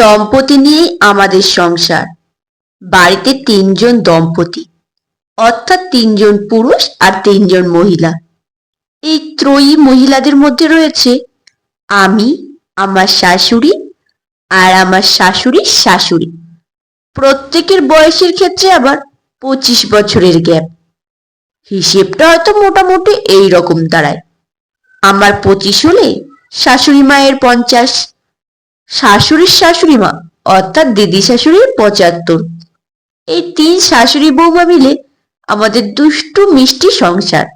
দম্পতি নিয়েই আমাদের সংসার। বাড়িতে তিনজন দম্পতি, অর্থাৎ তিনজন পুরুষ আর তিনজন মহিলা। এই ত্রয়ী মহিলাদের মধ্যে রয়েছে আমি, আমার শাশুড়ি আর আমার শাশুড়ির শাশুড়ি। প্রত্যেকের বয়সের ক্ষেত্রে আবার পঁচিশ বছরের গ্যাপ। হিসেবটা হয়তো মোটামুটি এই রকম দাঁড়ায়। আমার পঁচিশ হলে শাশুড়ি মায়ের পঞ্চাশ শাশুড়ির শাশুড়ি মা, অর্থাৎ দিদি শাশুড়ির পঁচাত্তর। এই তিন শাশুড়ি বৌমা মিলে আমাদের দুষ্টু মিষ্টি সংসার।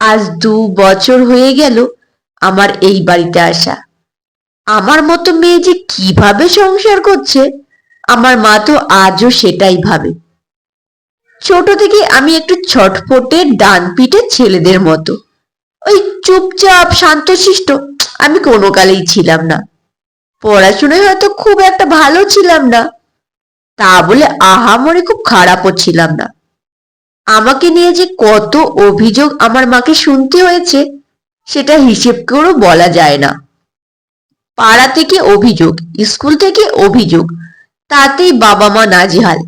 আজ দু বছর হয়ে গেল আমার এই বাড়িতে আসা। আমার মতো মেয়ে যে কীভাবে সংসার করছে, আমার মা তো আজও সেটাই ভাবে। ছোট থেকে আমি একটু ছটফটে ডান পিঠে ছেলেদের মতো। ওই চুপচাপ শান্তশিষ্ট আমি কোনো কালেই ছিলাম না। পড়াশোনায় হয়তো খুব একটা ভালো ছিলাম না। তা বলে আহামরি খুব খারাপও ছিলাম না। আমাকে নিয়ে যে কত অভিযোগ আমার মাকে শুনতে হয়েছে, সেটা হিসেব করেও বলা যায় না। পাড়া থেকে অভিযোগ, স্কুল থেকে অভিযোগ, তাতেই বাবা মা নাজেহাল।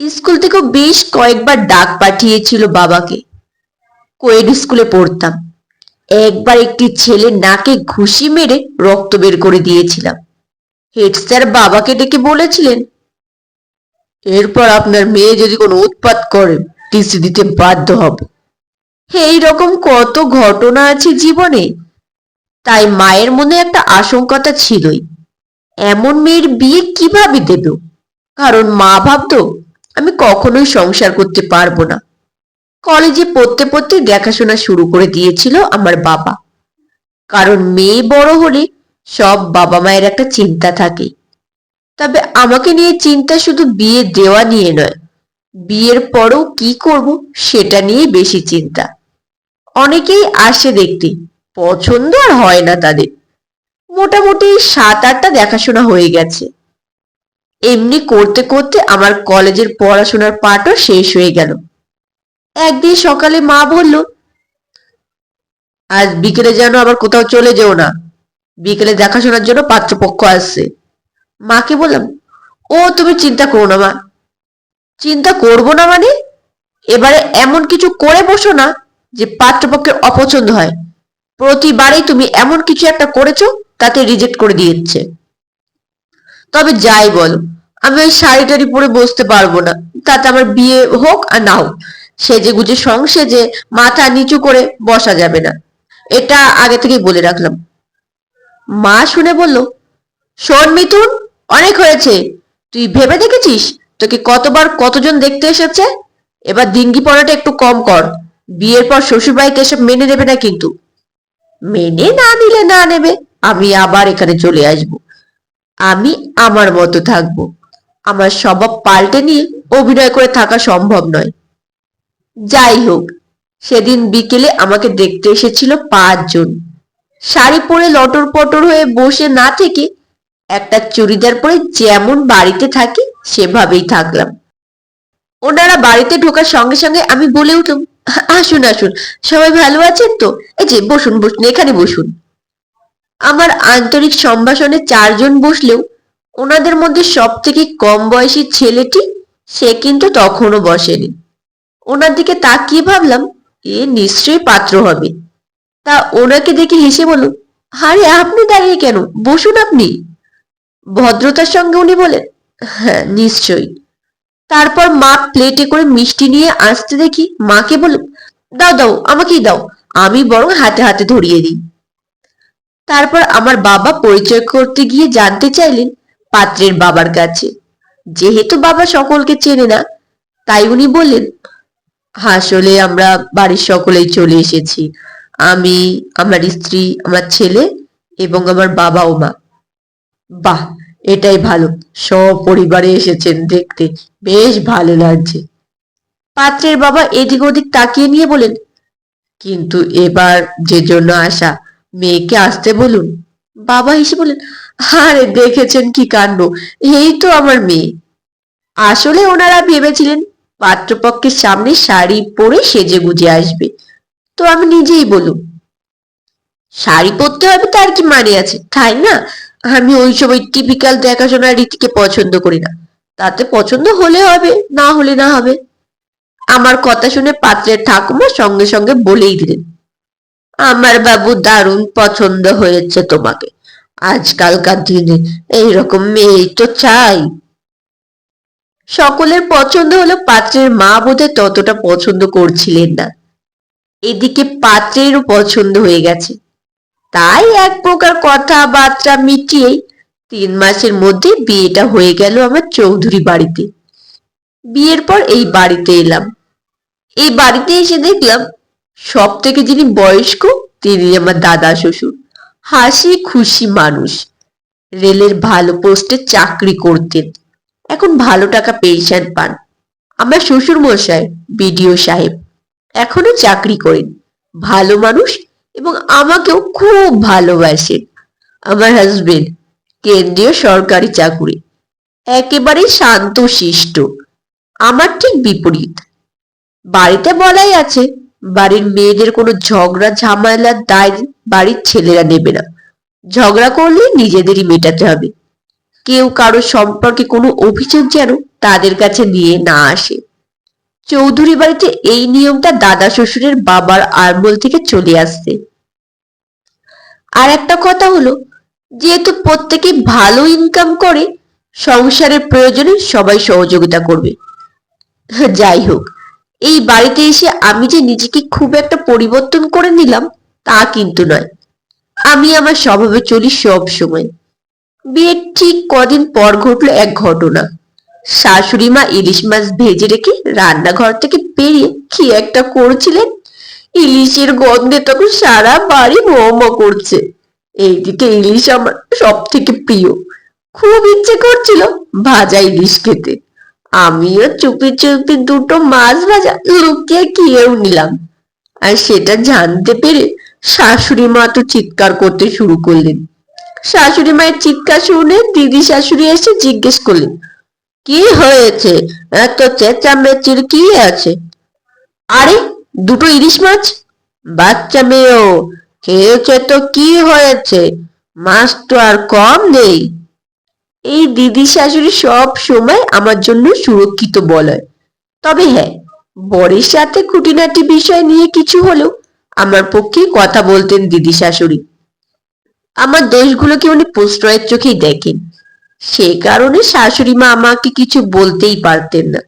স্কুল থেকেও বেশ কয়েকবার ডাক পাঠিয়েছিল বাবাকে। কোয়েড স্কুলে পড়তাম। একবার একটি ছেলে নাকে ঘুষি মেরে রক্ত বের করে দিয়েছিলাম। হেড স্যার বাবাকে ডেকে বলেছিলেন, এরপর আপনার মেয়ে যদি কোনো উৎপাত করে, টিসি দিতে বাধ্য হব। এই রকম কত ঘটনা আছে জীবনে। তাই মায়ের মনে একটা আশঙ্কাটা ছিলই, এমন মেয়ের বিয়ে কীভাবে দেব? কারণ মা ভাবতো, আমি কখনোই সংসার করতে পারব না। কলেজে পড়তে পড়তে দেখাশোনা শুরু করে দিয়েছিল আমার বাবা। কারণ মেয়ে বড় হলে সব বাবা মায়ের একটা চিন্তা থাকে। তবে আমাকে নিয়ে চিন্তা শুধু বিয়ে দেওয়া নিয়ে নয়, বিয়ের পরও কি করব সেটা নিয়ে বেশি চিন্তা। অনেকেই আসে দেখতে, পছন্দ আর হয় না তাদের। মোটামুটি সাত আটটা দেখাশোনা হয়ে গেছে। এমনি করতে করতে আমার কলেজের পড়াশোনার পাঠও শেষ হয়ে গেল। একদিন সকালে মা বলল, আজ বিকেলে যেন আবার কোথাও চলে যেও না। বিকেলে দেখাশোনার জন্য পাত্রপক্ষ আসছে। মাকে বললাম, ও, তুমি চিন্তা করো না মা। চিন্তা করব না মানে? এবারে এমন কিছু করে বসো না যে পাত্রপক্ষের অপছন্দ হয়। প্রতিবারেই তুমি এমন কিছু একটা করেছ তাতে রিজেক্ট করে দিয়েছে। তবে যাই বলো, আমি ওই শাড়ি টাড়ি পরে বসতে পারব না। তাতে আমার বিয়ে হোক আর না হোক। সেজে গুজে সংসেজে মাথা নিচু করে বসা যাবে না। এটা আগে থেকেই বলে রাখলাম। মা শুনে বলল, শোন মিথুন, অনেক হয়েছে। তুই ভেবে দেখেছিস? তোকে কতবার কতজন দেখতে এসেছে? এবার দিঙ্গি পড়াটা একটু কম কর। বিয়ের পর শ্বশুরবাড়িতে এসব মেনে নেবে না কিন্তু। মেনে না নিলে না নেবে। আমি আবার এখানে চলে আসব। আমি আমার মতো থাকব। আমার স্বভাব পাল্টে নিয়ে অভিনয় করে থাকা সম্ভব নয়। যাই হোক সেদিন বিকেলে আমাকে দেখতে এসেছিল পাঁচজন। শাড়ি পরে লটর পটর হয়ে বসে না থেকে একটা চুড়িদার পরে যেমন বাড়িতে থাকি, সেভাবেই থাকলাম। ওনারা বাড়িতে ঢোকার সঙ্গে সঙ্গে আমি বলে উঠলাম, আসুন আসুন, সবাই ভালো আছেন তো? এই যে, বসুন বসুন, এখানে বসুন। আমার আন্তরিক সম্ভাষণে চারজন বসলেও ওনাদের মধ্যে সব থেকে কম বয়সী ছেলেটি সে কিন্তু তখনও বসেনি। ওনার দিকে তাকিয়ে ভাবলাম, এ নিশ্চয়ই পাত্র হবে। তা ওনাকে দেখে হেসে বলল, আরে, আপনি দাঁড়িয়ে কেন? বসুন আপনি। ভদ্রতার সঙ্গে উনি বলেন হ্যাঁ নিশ্চয়ই। তারপর মা প্লেটে করে মিষ্টি নিয়ে আসতে দেখি মাকে বলল, দাও দাও, আমাকেই দাও, আমি বরং হাতে হাতে ধরিয়ে দিই। তারপর আমার বাবা পরিচয় করতে গিয়ে জানতে চাইলেন পাত্রের বাবার কাছে। যেহেতু বাবা সকলকে চেনে না, তাই উনি বললেন আসলে আমরা বাড়ির সকলেই চলে এসেছি। আমি, আমার স্ত্রী, আমার ছেলে এবং আমার বাবা ও মা। বাহ, এটাই ভালো। সপরিবারে এসেছেন দেখতে। বেশ ভালো লাগছে। পাত্রের বাবা এদিক ওদিক তাকিয়ে নিয়ে বলেন, কিন্তু এবার যে জন্য আসা, মেয়েকে আসতে বলুন। বাবা এসে বলেন, আরে, দেখেছেন কি কাণ্ড? এই তো আমার মেয়ে। আসলে ওনারা ভেবেছিলেন পাত্রপক্ষের সামনে শাড়ি পরে সেজে গুজে আসবে। তো আমি নিজেই বলুম শাড়ি পরতে হবে তার কি মানে আছে? তাই না? আমি ওই সময় টিপিক্যাল দেখাশোনার রীতিকে পছন্দ করি না। তাতে পছন্দ হলে হবে, না হলে না হবে। আমার কথা শুনে পাত্রের ঠাকুমা সঙ্গে সঙ্গে বলেই দিলেন, আমার বাবু দারুণ পছন্দ হয়েছে তোমাকে। আজকালকার দিনে এইরকম মেয়েই তো চাই। সকলের পছন্দ হলো পাত্রের মা বোধহয় ততটা পছন্দ করছিলেন না। এদিকে পাত্রেরও পছন্দ হয়ে গেছে। তাই এক প্রকার কথাবার্তা মিটিয়েই তিন মাসের মধ্যে বিয়েটা হয়ে গেল আমার চৌধুরী বাড়িতে। বিয়ের পর এই বাড়িতে এলাম। এই বাড়িতে এসে দেখলাম সব থেকে যিনি বয়স্ক তিনি আমার দাদা শ্বশুর। হাসি খুশি মানুষ। রেলের ভালো পোস্টে চাকরি করতেন। এখন ভালো টাকা পেনশন পান। আমার শ্বশুর মশাই বিডিও সাহেব, এখনও চাকরি করেন ভালো মানুষ এবং আমাকেও খুব ভালোবাসেন আমার হাজবেন্ড কেন্দ্রীয় সরকারি চাকুরি। একেবারে শান্ত শিষ্ট আমার ঠিক বিপরীত। বাড়িতে বলাই আছে, বাড়ির মেয়েদের কোনো ঝগড়া ঝামেলার দায় বাড়ির ছেলেরা নেবে না। ঝগড়া করলে নিজেদেরই মেটাতে হবে। কেউ কারও সম্পর্কে কোনো অভিযোগ যেন তাদের কাছে নিয়ে না আসে। চৌধুরী বাড়িতে এই নিয়মটা দাদা শ্বশুরের বাবার আমল থেকে চলে আসছে। আর একটা কথা হলো, যেহেতু প্রত্যেকে ভালো ইনকাম করে, সংসারের প্রয়োজনে সবাই সহযোগিতা করবে। যাই হোক, এই বাড়িতে এসে আমি যে নিজেকে খুব একটা পরিবর্তন করে নিলাম তা কিন্তু নয়। আমি আমার স্বভাবে চলি সব সময়। বিয়ের ঠিক কদিন পর ঘটলো এক ঘটনা। শাশুড়ি মা ইলিশ মাছ ভেজে রেখে রান্নাঘর থেকে বেরিয়ে কি একটা করছিলেন? ইলিশের গন্ধে তখন সারা বাড়ি মোমো করছে। এইদিকে ইলিশ আমার সব থেকে প্রিয়। খুব ইচ্ছে করছিল ভাজা ইলিশ খেতে। আমিও চুপি চুপি দুটো মাছ ভাজা লুকিয়ে খেয়েও নিলাম। আর সেটা জানতে পেরে শাশুড়ি মা তো চিৎকার করতে শুরু করলেন। শাশুড়ি মায়ের চিৎকার শুনে দিদি শাশুড়ি এসে জিজ্ঞেস করলেন, কি হয়েছে? এত চেঁচামেচির কি আছে? আরে, দুটো ইলিশ মাছ। বাচ্চা মেয়েও, খেয়েছে তো কি হয়েছে? মাছ তো আর কম নেই। এই দিদি শাশুড়ি সব সময় আমার জন্য সুরক্ষিত বলয় তবে হ্যাঁ বরের সাথে খুঁটিনাটি বিষয় নিয়ে কিছু হলেও আমার পক্ষে কথা বলতেন দিদি শাশুড়ি। আমার দোষগুলোকে উনি প্রশ্রয়ের চোখেই দেখেন। সে কারণে শাশুড়ি মা আমাকে কিছু বলতেই পারতেন না।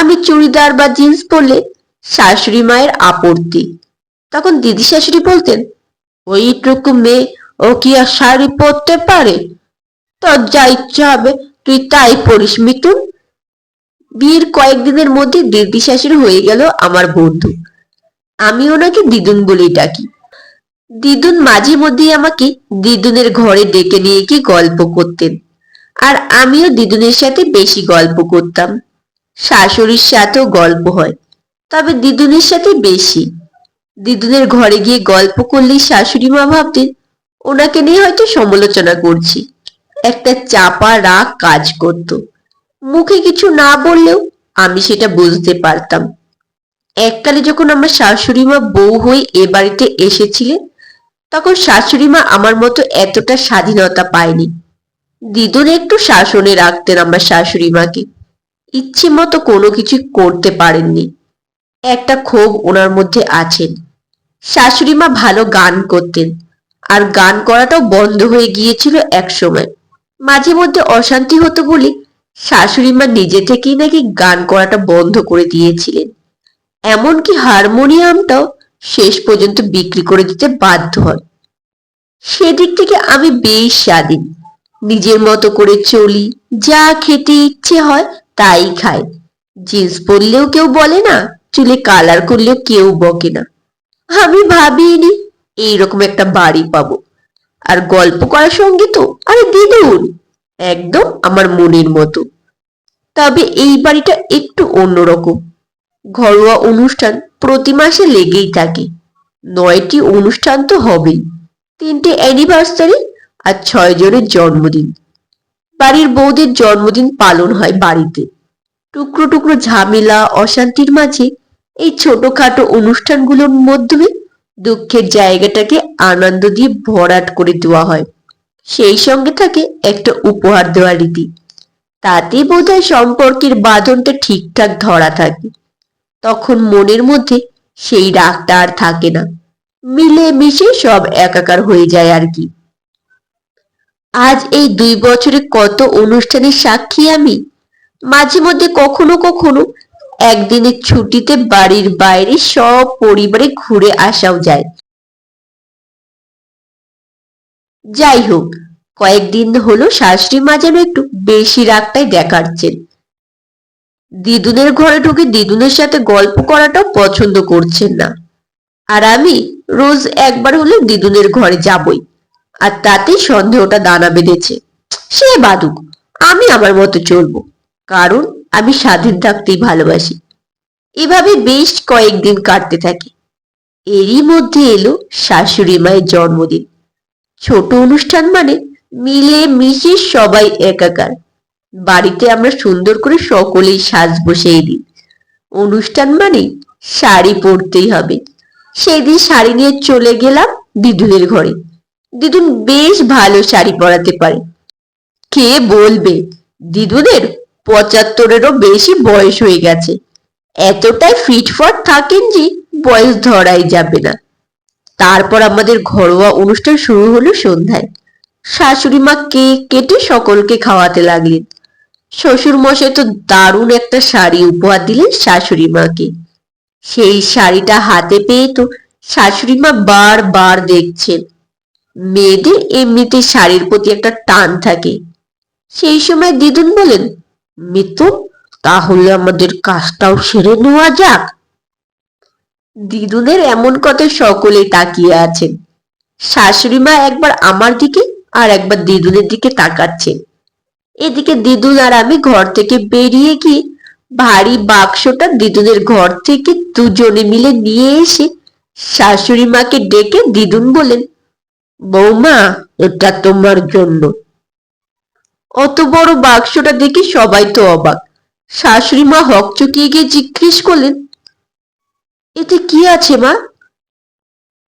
আমি চুড়িদার বা জিন্স পরলে শাশুড়ি মায়ের আপত্তি। তখন দিদি শাশুড়ি বলতেন, ওইটুকু মেয়ে, ও কি আর শাড়ি পরতে পারে? তোর যা ইচ্ছা হবে, তুই তাই পড়িস মিতুন বিয়ের কয়েকদিনের মধ্যে দিদি শাশুড়ি হয়ে গেল আমার বন্ধু। আমি ওনাকে দিদুন বলেই ডাকি। দিদুন মাঝে মধ্যেই আমাকে দিদুনের ঘরে ডেকে নিয়ে গিয়ে গল্প করতেন। আর আমিও দিদুনের সাথে বেশি গল্প করতাম। শাশুড়ির সাথেও গল্প হয়, তবে দিদুনের সাথে বেশি। দিদুনের ঘরে গিয়ে গল্প করলেই শাশুড়ি মা ভাবতেন, ওনাকে নিয়ে হয়তো সমালোচনা করছি। একটা চাপা রাগ কাজ করত। মুখে কিছু না বললেও আমি সেটা বুঝতে পারতাম। এককালে যখন আমার শাশুড়ি মা বউ হয়ে এ বাড়িতে এসেছিলেন তখন শাশুড়ি মা আমার মতো এতটা স্বাধীনতা পায়নি। দিদুন একটু শাসনে রাখতেন আমার শাশুড়ি মাকে। ইচ্ছে মতো কোনো কিছু করতে পারেননি। একটা ক্ষোভ ওনার মধ্যে আছেন। শাশুড়ি মা ভালো গান করতেন। আর গান করাটাও বন্ধ হয়ে গিয়েছিল এক সময় মাঝে মধ্যে অশান্তি হতো বলে শাশুড়ি মা নিজে থেকেই নাকি গান করাটা বন্ধ করে দিয়েছিলেন। এমনকি হারমোনিয়ামটাও শেষ পর্যন্ত বিক্রি করে দিতে বাধ্য হন সেদিক থেকে আমি বেশ স্বাধীন। নিজের মতো করে চলি, যা খেতে ইচ্ছে হয় তাই খাই। জিন্স পরলেও কেউ বলে না, চুলে কালার করলেও কেউ বকে না। আমি ভাবিনি এইরকম একটা বাড়ি পাবো। আর গল্প করার সঙ্গে তো আরে দিদুন একদম আমার মনের মতো। তবে এই বাড়িটা একটু অন্যরকম। ঘরোয়া অনুষ্ঠান প্রতি মাসে লেগেই থাকে। নয়টি অনুষ্ঠান তো হবেই। তিনটে অ্যানিভার্সারি আর ছয় জনের জন্মদিন। বাড়ির বউদের জন্মদিন পালন হয় বাড়িতে। টুকরো টুকরো ঝামেলা, অশান্তির মাঝে এই ছোটখাটো অনুষ্ঠানগুলোর মাধ্যমে দুঃখের জায়গাটাকে আনন্দ দিয়ে ভরাট করে দেওয়া হয়। সেই সঙ্গে থাকে একটা উপহার দেওয়ার রীতি। তাতে বোধহয় সম্পর্কের বাঁধনটা ঠিকঠাক ধরা থাকে। তখন মনের মধ্যে সেই রাগটা আর থাকে না। মিলে মিশে সব একাকার হয়ে যায় আর কি। আজ এই দুই বছরে কত অনুষ্ঠানের সাক্ষী আমি? মাঝে মধ্যে কখনো কখনো একদিনের ছুটিতে বাড়ির বাইরে সব পরিবারে ঘুরে আসাও যায়। যাই হোক, কয়েকদিন হলো শাশুড়ি মা একটু বেশি রাগটাই দেখাচ্ছেন। দিদুনের ঘরে ঢুকে দিদুনের সাথে গল্প করাটাও পছন্দ করছেন না। আর আমি রোজ একবার হলে দিদুনের ঘরে যাবই। আর তাতেই সন্দেহটা দানা বেঁধেছে। সে বাদুক, আমি আমার মতো চলবো। কারণ আমি স্বাধীন থাকতেই ভালোবাসি। এভাবে বেশ কয়েকদিন কাটতে থাকে। এরই মধ্যে এলো শাশুড়ি মায়ের জন্মদিন। ছোট অনুষ্ঠান মানে মিলে মিশে সবাই একাকার। বাড়িতে আমরা সুন্দর করে সকলেই সাজবো সেই দিন অনুষ্ঠান মানে শাড়ি পরতেই হবে। সেই দিন শাড়ি নিয়ে চলে গেলাম দিদুনের ঘরে। দিদুন বেশ ভালো শাড়ি পরাতে পারে। কে বলবে? দিদুনের পঁচাত্তরেরও বেশি বয়স হয়ে গেছে। এতটাই ফিটফট থাকেন যে বয়স ধরাই যাবে না। তারপর আমাদের ঘরোয়া অনুষ্ঠান শুরু হলো সন্ধ্যায়। শাশুড়ি মা কেক কেটে সকলকে খাওয়াতে লাগলেন। শ্বশুর মশাই তো দারুণ একটা শাড়ি উপহার দিলেন শাশুড়ি মাকে। সেই শাড়িটা হাতে পেয়ে তো শাশুড়ি মা বারবার দেখছেন। মেয়েদের এমনিতে শাড়ির প্রতি একটা টান থাকে। সেই সময় দিদুন বলেন মিতুন তাহলে আমাদের কাজটাও সেরে নেওয়া যাক। দিদুনের এমন কথা সকলেই তাকিয়ে আছেন। শাশুড়ি মা একবার আমার দিকে আর একবার দিদুনের দিকে তাকাচ্ছেন। এদিকে দিদুন আর আমি ঘর থেকে বেরিয়ে গিয়ে ভারী বাক্সটা দিদুনের ঘর থেকে দুজনে মিলে নিয়ে এসে শাশুড়ি মাকে ডেকে দিদুন বলেন, বৌমা, এটা তোমার জন্য। অত বড় বাক্সটা দেখে সবাই তো অবাক। শাশুড়ি মা হকচকিয়ে গিয়ে জিজ্ঞেস করলেন, এতে কি আছে মা?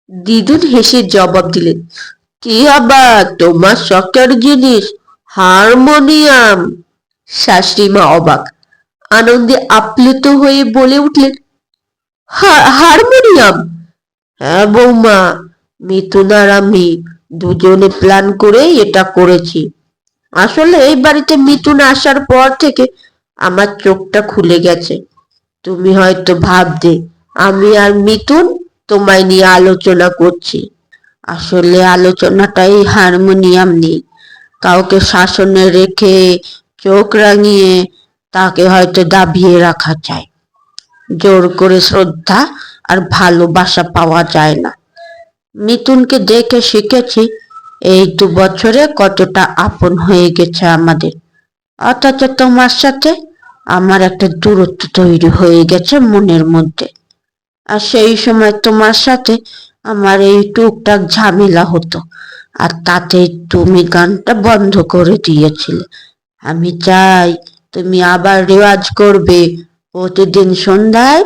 দিদুন হেসে জবাব দিলেন, কি আবার তোমার শখের জিনিস? হারমোনিয়াম। শাশুড়ি মা অবাক। আনন্দে আপ্লুত হয়ে বলে উঠলেন, "হা- হারমোনিয়াম? হ্যাঁ বৌমা, মিথুন আর আমি দুজনে প্ল্যান করে এটা করেছি। আসলে এই বাড়িতে মিথুন আসার পর থেকে আমার চোখটা খুলে গেছে। তুমি হয়তো ভাবতে আমি আর মিথুন তোমায় নিয়ে আলোচনা করছি। আসলে আলোচনাটাই হারমোনিয়াম নেই। কাউকে শাসনে রেখে চোখ রাঙিয়ে তাকে হয়তো দাবিয়ে রাখা যায়। জোর করে শ্রদ্ধা আর ভালোবাসা পাওয়া যায় না। মিথুনকে দেখে শিখেছি, এই দু বছরে কতটা আপন হয়ে গেছে আমাদের। অথচ তোমার সাথে আমার একটা দূরত্ব তৈরি হয়ে গেছে মনের মধ্যে। আর সেই সময় তোমার সাথে আমার এই টুকটাক ঝামেলা হতো। আর তাতে তুমি গানটা বন্ধ করে দিয়েছিলে। আমি চাই তুমি আবার রেওয়াজ করবে। প্রতিদিন সন্ধ্যায়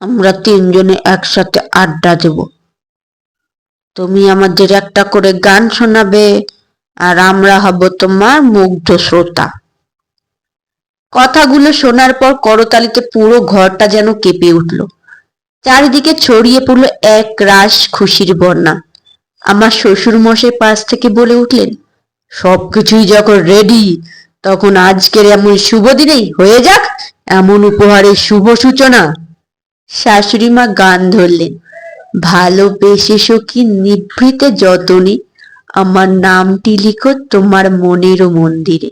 আমরা তিনজনে একসাথে আড্ডা দেব। তুমি আমাদের একটা করে গান শোনাবে আর আমরা হব তোমার মুগ্ধ শ্রোতা। কথাগুলো শোনার পর করতালিতে পুরো ঘরটা যেন কেঁপে উঠল। চারিদিকে ছড়িয়ে পড়ল এক রাস খুশির বন্যা। আমার শ্বশুর মশাই পাশ থেকে বলে উঠলেন, সবকিছুই যখন রেডি তখন আজকের এমন শুভ দিনেই হয়ে যাক এমন উপহারের শুভ সূচনা। শাশুড়ি মা গান ধরলেন, ভালোবেসে সখী নিভৃতে যতনে, আমার নামটি লিখো তোমার মনেরও মন্দিরে।